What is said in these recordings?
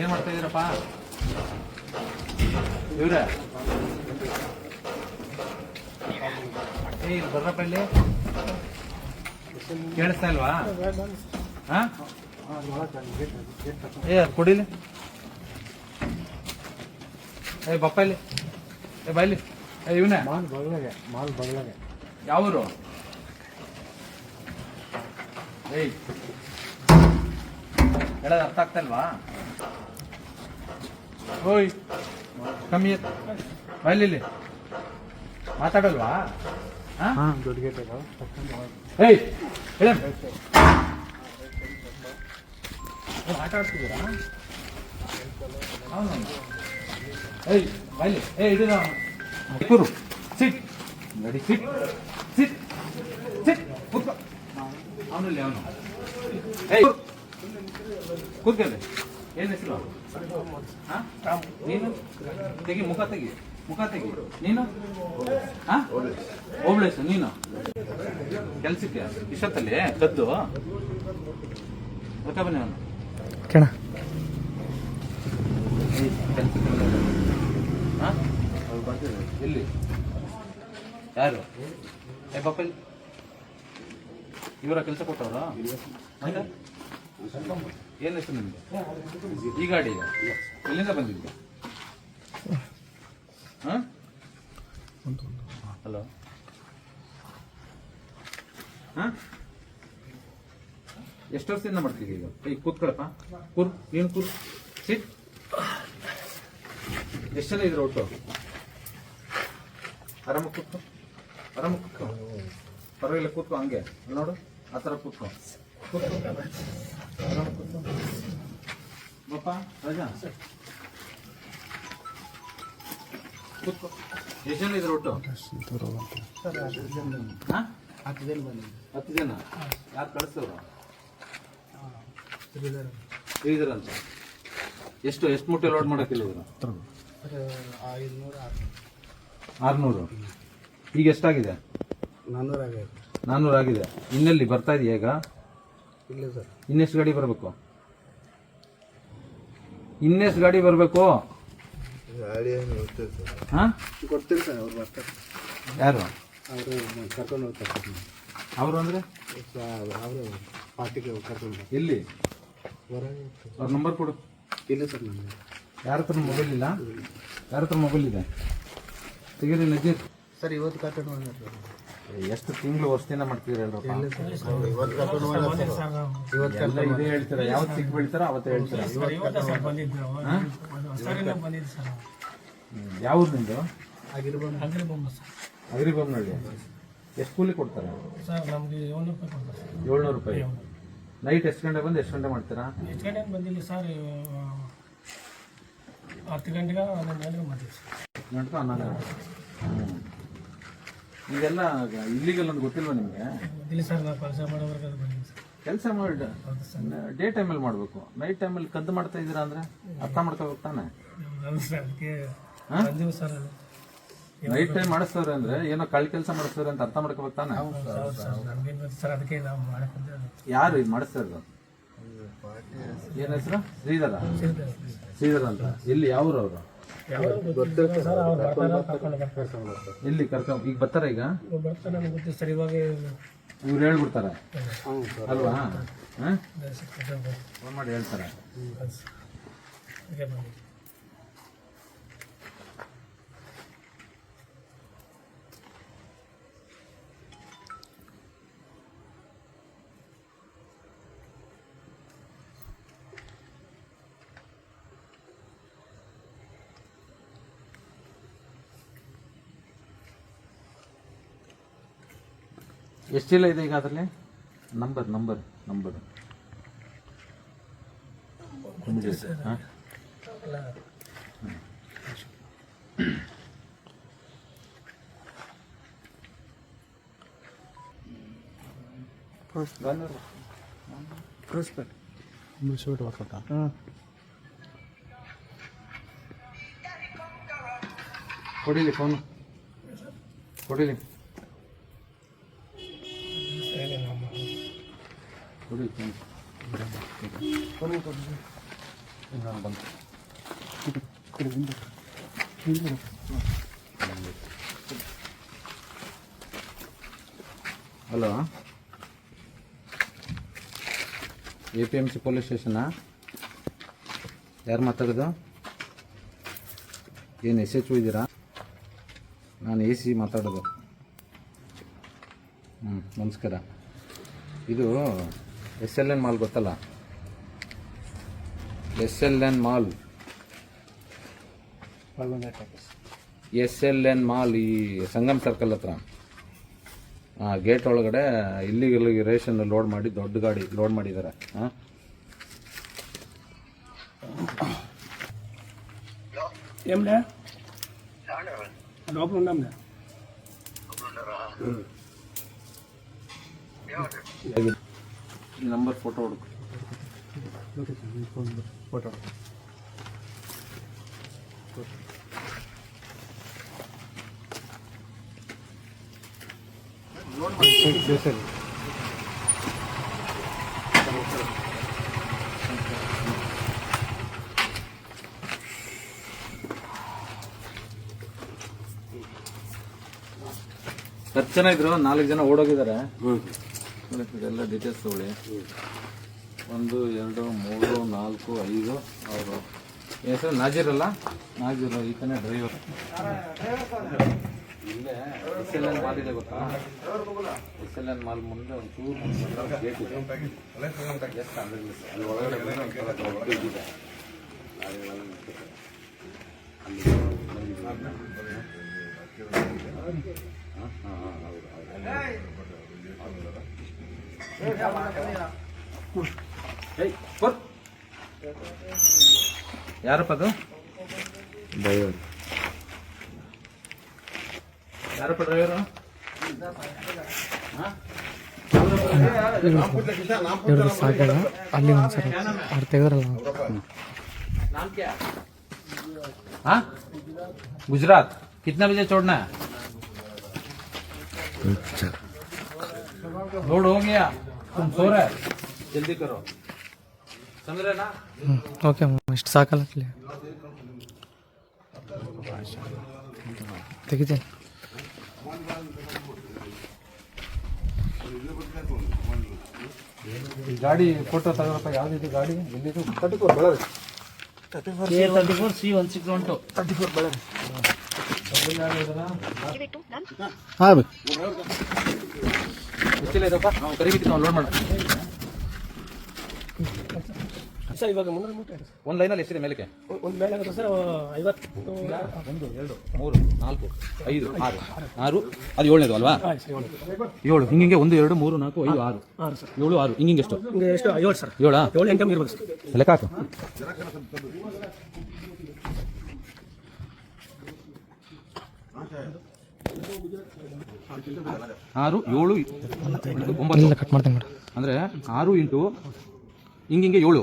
ಏನ್ ಮಾಡ್ತಾ ಇದ್ರಪ್ಪ? ಇವ್ರ? ಏ ಇಲ್ಲಿ ಬರ್ರಪ್ಪ ಇಲ್ಲಿ. ಕೇಳಿಸ್ತಾ ಇಲ್ವಾ? ಹಾ? ಏ ಅದು ಕೊಡಿಲಿ ಏ ಬಪ್ಪ ಇಲ್ಲಿ. ಏ ಬೈಲಿ ಏ ಇವನೇ. ಮಾಲ್ ಬಗ್ಲಾಗೆ ಮಾಲ್ ಬಗ್ಲಾಗೆ ಯಾವ್ರು? ಏಯ್. ಹೇಳೋದು ಅರ್ಥ ಆಗ್ತಾ ಇಲ್ವಾ ಓಯ್ ಕಮ್ಮಿ ಎತ್. ಬಾ ಇಲ್ಲಿ ಇಲ್ಲಿ. ಮಾತಾಡಲ್ವಾ? ಹಾ? ಏಯ್ ಹೇಳ ಆಟ ಆಡ್ತಿದ್ದೀರಾ ಏಯ್ ಬೈಲಿ ಏ ಇದು ಕೂರು ಸಿಟ್. ನಡಿ ಸಿಟ್. ಸಿಟ್. ಸಿಟ್. ಅವನಲ್ಲಿ ಅವನು. ಏಯ್. ಕೂತ್ಕೊಳ್ಳಿ ಏನು ಹೆಸರು? ನೀನು? ತೆಗಿ ಮುಖ ತೆಗಿ. ಮುಖ ತೆಗಿ. ನೀನು? ಹಾ? ಓಬ್ಳೇಶ್ ನೀನು? ಕೆಲ್ಸಕ್ಕೆ? ಇಷ್ಟೊತ್ತಲ್ಲಿ? ಕದ್ದು? ಗೊತ್ತಾ ಬನ್ನಿ ಅವನು. ಕಣ ಹಾ? ಎಲ್ಲಿ? ಯಾರು? ಏ ಪಾಪ. ಇವರ ಕೆಲಸ ಕೊಟ್ಟವ್ರ ಏನು ಹೆಸರು ನಿಮ್ಗೆ ಈ ಗಾಡಿ ಎಲ್ಲಿಂದ ಬಂದಿದ್ದೆ? ಹಾ? ಹಲೋ? ಹಾ? ಎಷ್ಟು ವರ್ಷದಿಂದ ಮಾಡ್ತಿದ್ದೀವಿ ಈಗ? ಈಗ ಕೂತ್ಕೊಳಪ್ಪ. ಕೂರ್, ನೀನು ಕೂರ್. ಸಿಟ್ ಎಷ್ಟು ಜನ ಇದ್ರು ಒಟ್ಟು? ಆರಾಮ ಕೂತ್ಕೊ. ಆರಾಮ ಕೂತ್ಕೊ. ಪರವಾಗಿಲ್ಲ, ಕೂತ್ಕೊ ಹಂಗೆ. ನೋಡು, ಆ ಥರ ಕೂತ್ಕೊ. ಕೂತ್ಕೊ. ಬಪ್ಪ ರಜಾ. ಕೂತ್ಕೋ. ಎಷ್ಟು ಜನ ಇದ್ರು ಒಟ್ಟು? ಹಾಂ? ಹತ್ತು ಜನ. ಬಂದ ಹತ್ತು ಜನ ಯಾರು ಕಳಿಸ್ತವ್ರು? ಇಳಿದ್ರಂತ ಎಷ್ಟು ಎಷ್ಟು ಮುಟ್ಟೆ ಲೋಡ್ ಮಾಡಕ್ಕೆ ಇವರು ಐದುನೂರು ಆರ್ನೂರು. ಈಗ ಎಷ್ಟಾಗಿದೆ? ನಾನ್ನೂರು ಆಗಿದೆ ನಾನ್ನೂರು ಆಗಿದೆ ಇನ್ನೆಲ್ಲಿ ಬರ್ತಾ ಇದೆಯಾ ಈಗ? ಇಲ್ಲ ಸರ್. ಇನ್ನೆಷ್ಟು ಗಾಡಿ ಬರಬೇಕು? ಇನ್ನೆಷ್ಟು ಗಾಡಿ ಬರಬೇಕು? ಗಾಡಿ ಏನು ಹೋಗ್ತದೆ ಸರ್. ಹಾ? ಗೊತ್ತಿಲ್ಲ ಸರ್ ಅವ್ರು ಬರ್ತಾರೆ. ಯಾರು? ಅವರು ಕರ್ಕೊಂಡು ಹೋಗ್ತಾರೆ ಅವರು ಅಂದರೆ? ಅವರು ಪಾರ್ಟಿಗೆ ಕರ್ಕೊಂಡು ಹೋಗ್ತಾರೆ. ಎಲ್ಲಿ? ಹೊರಗೆ. ಅವ್ರ ನಂಬರ್ ಕೊಡು. ಇಲ್ಲ ಸರ್ ನನಗೆ. ಯಾರ ಹತ್ರ ಮೊಬೈಲ್ ಇಲ್ಲ? ಯಾರ ಹತ್ರ ಮೊಬೈಲ್ ಇದೆ? ತೆಗೀರಿ ನಜೀರ್. ಸರ್ ಇವತ್ತು ಕರ್ಕೊಂಡು ಹೋಗ್ತಾರೆ ಎಷ್ಟು ತಿಂಗಳು ವರ್ಷದಿಂದ ಮಾಡ್ತೀರ ಯಾವ್ ಇವತ್ತು ಕರ್ಕೊಂಡು ಹೋಗ್ತಾರೆ ಸರ್. ಇವತ್ತು ಎಲ್ಲ ಇದೇ ಹೇಳ್ತೀರಾ? ಯಾವತ್ತು ಸಿಕ್ ಬೀಳ್ತಾರ ಅವತ್ತು ಹೇಳ್ತೀರಾ? ಯಾವ್ದು ಆಗಿರ್ಬೋದು ಅಗ್ರಿಬೊಮ್ಮನಹಳ್ಳಿ ಎಷ್ಟು ಕೂಲಿ ಕೊಡ್ತಾರೆ? ಸರ್ ನಮಗೆ ಏಳ್ನೂರು ರೂಪಾಯಿ ಕೊಡ್ತಾರೆ ಸರ್. ಏಳ್ನೂರು ರೂಪಾಯಿ. ನೈಟ್ ಎಷ್ಟು ಗಂಟೆ ಬಂದು ಎಷ್ಟು ಗಂಟೆ ಮಾಡ್ತೀರಾ? ಎಷ್ಟು ಗಂಟೆ ಬಂದಿಲ್ಲ ಸರ್ ಹತ್ತು ಗಂಟೆಗೆ ಹನ್ನೊಂದು ಗಂಟೆಗೆ ಮಾಡ್ತೀವಿ ಸರ್. ಗಂಟೆ ಹನ್ನೊಂದು ಗಂಟೆ ಹ್ಮ್. ಇದೆಲ್ಲ ಇಲ್ಲಿಗಲ್ ಅಂತ ಗೊತ್ತಿಲ್ವಾ ನಿಮಗೆ? ಬಂದಿಲ್ಲ ಸರ್ ನಾವು ಕೆಲಸ ಮಾಡೋವರೆಗೆ ಅದು ಬಂದಿಲ್ಲ ಸರ್. ಕೆಲಸ ಮಾಡಿ ಡೇ ಟೈಮಲ್ಲಿ ಮಾಡಬೇಕು. ನೈಟ್ ಟೈಮಲ್ಲಿ ಕದ್ದು ಮಾಡ್ತಾ ಇದ್ದೀರಾ ಅಂದ್ರೆ ಅರ್ಥ ಮಾಡ್ಕೋಬೇಕು ತಾನೆ ಹೌದು ಸರ್ ಅದಕ್ಕೆ ಹಾ? ಬಂದಿವಿ ಸರ್ ಅದು. ನೈಟ್ ಟೈಮ್ ಮಾಡಿಸ್ತಾರೆ ಅಂದ್ರೆ ಏನೋ ಕಳ್ ಕೆಲಸ ಮಾಡಿಸ್ತಾರೆ ಅಂತ ಅರ್ಥ ಮಾಡ್ಕೋಬೇಕು ತಾನೆ ಹೌದು ಸರ್ ನಮಗೇನು ಗೊತ್ತು ಸರ್. ಅದಕ್ಕೆ ನಾವು ಮಾಡಕ್ಕೆ ಯಾರು ಇದು ಮಾಡಿಸ್ತಾರೆ ಇರೋದು? ಏನ್ ಹೆಸರು? ಶ್ರೀಧರ? ಶ್ರೀಧರ ಅಂತ. ಇಲ್ಲಿ ಯಾವ್ರು ಅವರು ಬರ್ತಾರೆ ಕರ್ಕೊಂಡು ಈಗ ಬರ್ತಾರ ಈಗ? ಇವ್ರು ಹೇಳ್ಬಿಡ್ತಾರೆ. ಅಲ್ವಾ? ಫೋನ್ ಮಾಡಿ ಹೇಳ್ತಾರೆ. ಬಂದಿವಿ ಎಷ್ಟು ಚೀಲ ಇದೆ ಈಗ ಅದರಲ್ಲಿ? ನಂಬರ್ ನಂಬರ್ ನಂಬರ್ ಹಾಂ? ಮುಗಿಸ್ಬಿಟ್ಟು ಬರ್ಕೊಟ್ಟ ಕೊಡಿಲಿ phone ಕೊಡಿಲಿ. Hello. A P M C police ಸ್ಟೇಷನಾ? ಯಾರು ಮಾತಾಡೋದು? ಏನು ಎಸ್ ಎಚ್ ಇದ್ದೀರಾ? ನಾನು ಎ ಸಿ ಮಾತಾಡೋದು. ಹ್ಞೂ ನಮಸ್ಕಾರ. ಇದು ಎಸ್ ಎಲ್ ಎನ್ ಮಾಲ್ ಗೊತ್ತಲ್ಲ S L N mall S L N mall ಈ ಸಂಗಮ್ ಸರ್ಕಲ್ ಹತ್ರ ಹಾಂ ಗೇಟ್ ಒಳಗಡೆ ಇಲ್ಲಿಗೆ ರೇಷನ್ ಲೋಡ್ ಮಾಡಿ ದೊಡ್ಡ ಗಾಡಿ ಲೋಡ್ ಮಾಡಿದ್ದಾರೆ ಹಾಂ ఏంలే లోపల ఉన్నాంలే ಈ ನಂಬರ್ ಫೋಟೋ ಹುಡುಕು. ಫೋಟೋ ಹತ್ತು ಜನ ಇದ್ರು ನಾಲ್ಕು ಜನ ಓಡೋಗಿದ್ದಾರೆ. ಇದೆಲ್ಲ ಡೀಟೇಲ್ಸ್ ತಗೊಳ್ಳಿ ಒಂದು ಎರಡು ಮೂರು ನಾಲ್ಕು ಐದು ಅವರು ಹೆಸರು ನಾಜೀರ್ ಅಲ್ಲ? ನಾಜೀರ್ ಕಡೆ ಡ್ರೈವರ್ ಇಲ್ಲೇ ಎಸ್ ಎಲ್ ಮಾಲ್ ಇದೆ ಗೊತ್ತಾ? ಎಸ್ ಎಲ್ ಮಾಲ್ ಮುಂದೆ ಒಂದು ಚೂರು ಗೇಟ್ ಒಳಗಡೆ ಹಾ, ಹಾ, ಹಾ, ಹೌದು, ಹೌದು. ಏಯ್, ಕೊಡ್. ಯಾರಪ್ಪ ಅದು ಡ್ರೈವರ್ ಯಾರಪ್ಪ ಡ್ರೈವರು ಇವ್ರದ್ದು ಸಾಕಾಗ ಅಲ್ಲಿ ಒಂದ್ಸರಿ ಅವ್ರು ತೆಗೆದ್ರಲ್ಲ नाम क्या हाँ गुजरात कितना बजे छोड़ना है लोड हो गया तुम सो रहे जल्दी करो समझ रहे ना ಹ್ಞೂ ಓಕೆ ಇಷ್ಟು ಸಾಕಲ್ಲ ಅಲ್ಲಿ ತೆಗಿತೀನಿ ಈ ಗಾಡಿ ಫೋಟೋ ತಗೋರಪ್ಪ ಯಾವ್ದಿದೆ ಗಾಡಿ ಎಲ್ಲಿದು ತರ್ಟಿ ಫೋರ್ ಬೆಳಗ್ಗೆ thirty four C one six one two thirty four ಬೆಳಗ್ಗೆ ಹಾಂ ಬೇಕು ಗೊತ್ತಿಲ್ಲ ಇದಪ್ಪ? ನಾವು ಕರಿಬಿಟ್ಟು ನಾವು ಲೋಡ್ ಮಾಡಿ ಸರ್ ಇವಾಗ ಮುನ್ನೂರು ಮೂಟೆ ಇದೆ ಒಂದು ಲೈನಲ್ಲಿ ಎಷ್ಟಿದೆ ಮೇಲಕ್ಕೆ? ಒಂದು ಮೇಲೆ ಆಗುತ್ತೆ ಸರ್ ಐವತ್ತು ಒಂದು ಎರಡು ಮೂರು ನಾಲ್ಕು ಐದು ಆರು. ಆರು? ಅದು ಏಳನೇದು ಅಲ್ವಾ? ಏಳು. ಹಿಂಗೆ ಹಿಂಗಿಂಗೆ ಒಂದು ಎರಡು ಮೂರು ನಾಲ್ಕು ಐದು ಆರು. ಏಳು ಆರು. ಹಿಂಗಿಂಗೆ ಎಷ್ಟು? ಹಿಂಗೆ ಎಷ್ಟು? ಏಳು ಸರ್. ಏಳು? ಏಳು ಎಂಟು ಇರ್ಬೋದು ಸರ್. ಲೆಕ್ಕ ಹಾಕು. ಆರು ಏಳು ಒಂಬತ್ತು. ಕಟ್ ಮಾಡ್ತೀನಿ ಮೇಡಮ್ ಅಂದರೆ ಆರು ಇಂಟು ಹಿಂಗಿಂಗೆ ಏಳು.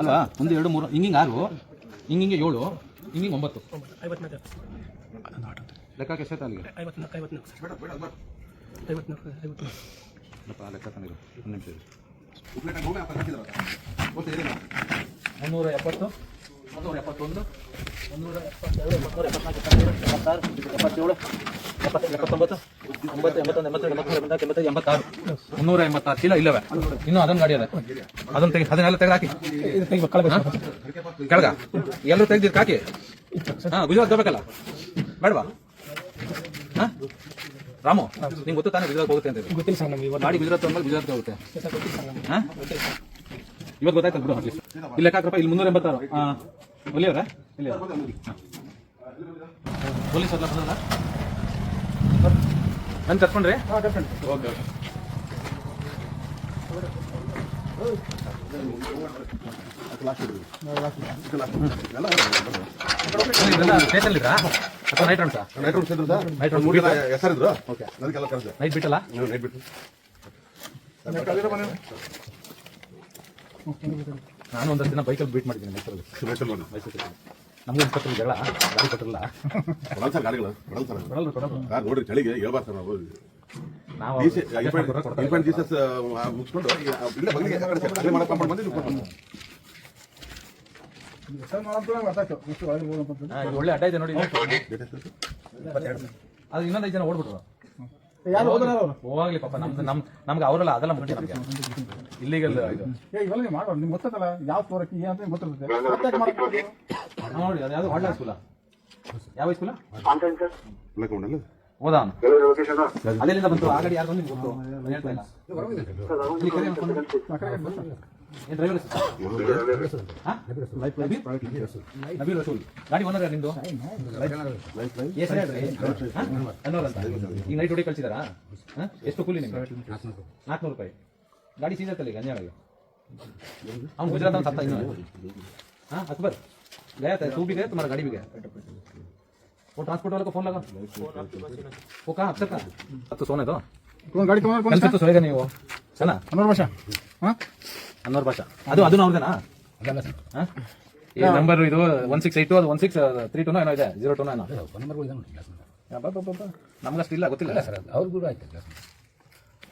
ಅಲ್ವಾ ಒಂದು ಎರಡು ಮೂರು ಹಿಂಗಿಂಗೆ ಆರು ಹಿಂಗಿಂಗೆ ಏಳು ಹಿಂಗಿಂಗೆ ಒಂಬತ್ತು. ಲೆಕ್ಕಕ್ಕೆ ಎಷ್ಟಾಯ್ತು ಅಲ್ಲಿಗೆ ಲೆಕ್ಕ ತಂದಿರು ಒಂದು ನಿಮಿಷ. ಮುನ್ನೂರ ಎಪ್ಪತ್ತು. ಮುನ್ನೂರ ಎಪ್ಪತ್ತೊಂದು ಮುನ್ನೂರ ಎಪ್ಪತ್ತೆರಡು ಮುನ್ನೂರ ಎಪ್ಪತ್ನಾಲ್ಕು ಎಪ್ಪತ್ತಾರು ಎಪ್ಪತ್ತೇಳು ಎಪ್ಪತ್ತೆಂಟು ಎಪ್ಪತ್ತೊಂಬತ್ತು ಎಂಬತ್ತು ಎಂಬತ್ತೊಂದು ಎಂಬತ್ತೆರಡು ಎಂಬತ್ಮೂರು ಎಂಬತ್ನಾಲ್ಕು ಎಂಬತ್ತೈದು ಎಂಬತ್ತಾರು. ಮುನ್ನೂರ ಎಂಬತ್ತಾರು ಚೀಲ ಇಲ್ಲವೇ. ಇನ್ನೂ ಅದೊಂದು ಗಾಡಿ ಅದ. ಅದನ್ನು ತೆಗಿ ಅದನ್ನೆಲ್ಲ ತೆಗೆದಾಕಿ ಕೆಳಗ? ಎಲ್ಲರೂ ತೆಗ್ದಿದ್ದು ಹಾಕಿ ಹಾಂ ಗುಜರಾತ್ ಹೋಗ್ಬೇಕಲ್ಲ ಬೇಡವಾ? ಹಾಂ? ರಾಮು ನಿಂಗೆ ಗೊತ್ತು ತಾನೇ ಗುಜರಾತ್ ಹೋಗುತ್ತೆ ಅಂತ. ಗೊತ್ತಿಲ್ಲ ಸರ್ ನಮಗೆ ಗಾಡಿ ಗುಜರಾತ್ ಬಂದ್ಮೇಲೆ ಗುಜರಾತ್ ಹೋಗುತ್ತೆ ಹಾ? ಇವತ್ತು ಗೊತ್ತಾಯ್ತು ಬಿಡು ಅಟ್ಲೀಸ್ಟ್ ಇಲ್ಲಿ ಲೆಕ್ಕ ಹಾಕ್ರಪ್ಪ ಇಲ್ಲಿ ಮುನ್ನೂರ ಎಂಬತ್ತಾರು ಹಾಂ ಒಲಿಯವ್ರ? ಇಲ್ಲಿ. ಪೊಲೀಸ್ ಅಲ್ಲ ಬಂದ ನಾನು ಕರ್ಕೊಂಡ್ರಿ ಓಕೆ ಓಕೆ. ನೈಟ್ ಉಂಟಾ ನೈಟ್ ರೂಮ್ಸ್ ಇದ್ರು? ಸರ್ ನೈಟ್ ಓಕೆ ಹೆಸರಿದ್ರು. ಅದಕ್ಕೆಲ್ಲ ಕರೆದು ನೈಟ್ ಬಿಟ್ಟಲ್ಲ? ನೀವು ನೈಟ್ ಬಿಟ್ಟು ನಾನು ಒಂದಷ್ಟು ದಿನ ಬೈಕಲ್ಲಿ ಬೀಟ್ ಮಾಡಿದ್ದೀನಿ ಮೈಸೂರಲ್ಲಿ. ಮೈಸೂರು ನಮಗೆ ಇನ್ಸ್ಪೆಕ್ಟರ್ ಜಗಳ ಗಾಡಿ ಕೊಟ್ಟಿರಲ್ಲ ಕೊಡಲ್ ಸರ್ ಗಾಡಿಗಳು ಕೊಡಲ್ ಸರ್. ಕೊಡಲ್ ಕೊಡಲ್ಲ ಕಾರ್ ನೋಡ್ರಿ ಚಳಿಗೆ ಹೇಳ್ಬಾರ್ದು ಸರ್ ನಾವು. ಜೀಸಸ್ ಮುಗಿಸ್ಕೊಂಡು ಇಲ್ಲೇ ಅಲ್ಲೇ ಕಂಪೌಂಡ್ ಒಳ್ಳೆ ಅಡ್ಡ ಇದೆ ನೋಡಿ? ಅದು ಇನ್ನೊಂದು ಐದು ಜನ ಓಡ್ಬಿಟ್ರು. ಹೋಗ್ಲಿ ಪಾಪ ನಮ್ದು ನಮ್ ನಮ್ಗೆ ಅವರೆಲ್ಲ ಅದೆಲ್ಲ ನಮ್ಗೆ. ಇಲ್ಲಿಗಲ್ ಇದು ಮಾಡೋ ನಿಮ್ಗೆ ಗೊತ್ತಲ್ಲ ಯಾವ ಫ್ಲೋರಕ್ಕೆ ಏನಂತ ಗೊತ್ತಿರುತ್ತೆ. ಪ್ರತ್ಯೇಕ. ನೋಡಿ ಅದು ಯಾವ್ದು ಒಳ್ಳೆ ಸ್ಕೂಲ ಯಾವ ಸ್ಕೂಲ? ಹೋದ? ಅವನು ಅಲ್ಲೆಲ್ಲಿಂದ ಬಂತು. ಆ ಗಾಡಿ ಯಾರು ಬಂದು ನಿಮ್ಗೆ ಗೊತ್ತು? ನಾನ್ ಹೇಳ್ತಾ ಇಲ್ಲ. ಇಲ್ಲಿ ಕರಿ ಅನ್ಕೊಂಡು. ಏನ್ ಡ್ರೈವರ್ ನಬೀಲ್ ರಸೂಲ್. ಗಾಡಿ ಓನರ್ ನಿಮ್ದು? ಅನ್ನೋರ್ ಅಂತ. ಈಗ ನೈಟ್ ಹೊಡಿ ಕಳ್ಸಿದಾರಾ? ಹಾ? ಎಷ್ಟು ಕೂಲಿ ನಿಮ್ಗೆ? ನಾಲ್ಕುನೂರು ರೂಪಾಯಿ. ಗಾಡಿ ಸೀಸ್ ಆಯ್ತಲ್ಲ ಈಗ ಅಂಜಾಳಿಗೆ ಅವ್ನು ಗುಜರಾತ್ ಅವ್ನು ಸತ್ತ ಇನ್ನು हाँ अकबर गया था तू भी गया तुम्हारा गाड़ी भी गया वो ट्रांसपोर्ट वाले को फोन लगा वो कहाँ अक्षर का अब तो सोने दो ಒಂದು ಗಾಡಿ ತಗೊಂಡ್ರೆ कल से तो सोएगा नहीं वो है ना ಹನ್ನೊಂದು ವರ್ಷ ಹಾಂ ಅನ್ನೋರ್ ಭಾಷಾ ಅದು ಅದು ಅವ್ರದೇನಾ ಹಾ? ಈ ನಂಬರ್ ಇದು ಒನ್ ಸಿಕ್ಸ್ ಏಟ್ ಟು ಅದು ಒನ್ ಸಿಕ್ಸ್ ತ್ರೀ ಟೂನೋ ಏನೋ ಇದೆ ಜೀರೋ ಟೂನೋ ಏನೋ ನಮ್ಗಷ್ಟು ಇಲ್ಲ ಗೊತ್ತಿಲ್ಲ ಸರ್ ಅವ್ರಿಗೂ ಆಯ್ತು ಗಾಡಿ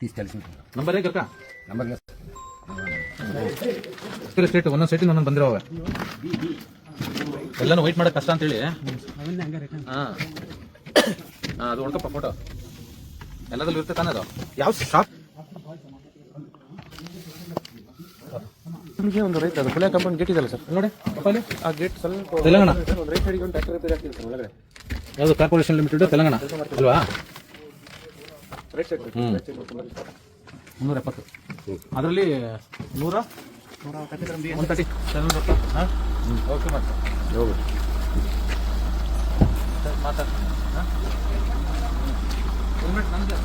తీసుకెళ్ళి ನಂಬರ್ ಹೇಗೆ ನಂಬರ್ ಎಕ್ಸ್ಪ್ರೆಸ್ ರೇಟ್ ಒಂದೊಂದು ಸೈಟಿಂದ ಒಂದೊಂದು ಬಂದಿರೋ ಅವೆ. ಎಲ್ಲನೂ ವೈಟ್ ಮಾಡೋಕೆ ಕಷ್ಟ ಅಂತೇಳಿ. ಹಾಂ. ಹಾಂ ಅದು ಹೊಡ್ಕಪ್ಪ ಫೋಟೋ ಎಲ್ಲದಲ್ಲೂ ಇರುತ್ತೆ ತಾನೇ ಅದು? ಯಾವ ಶಾಪ್ ನಮಗೆ ಒಂದು ರೈತ ಅದು. ಕುಲೆ ಕಂಪನಿ ಗೇಟ್ ಇದೆಯಲ್ಲ ಸರ್ ನೋಡಿ? ಆ ಗೇಟ್ ಸ್ವಲ್ಪ ತೆಲಂಗಾಣ. ಒಂದು ರೈಟ್ ಸೈಡಿಗೆ ಒಂದು ಟ್ರ್ಯಾಕ್ಟರ್ ಹಾಕಿದೆ ಸರ್ ಒಳಗಡೆ. ಯಾವುದು ಕಾರ್ಪೊರೇಷನ್ ಲಿಮಿಟೆಡ್ ತೆಲಂಗಾಣ? ಅಲ್ವಾ ಮುನ್ನೂರ ಎಪ್ಪತ್ತು ಅದರಲ್ಲಿ ನೂರ? One thirty. ಸೆವೆನ್ ಹಾಂ? ಓಕೆ ಮಾಡ್ತಾ ಮಾತಾಡ ಹೆಲ್ಮೆಟ್ ನಂದು.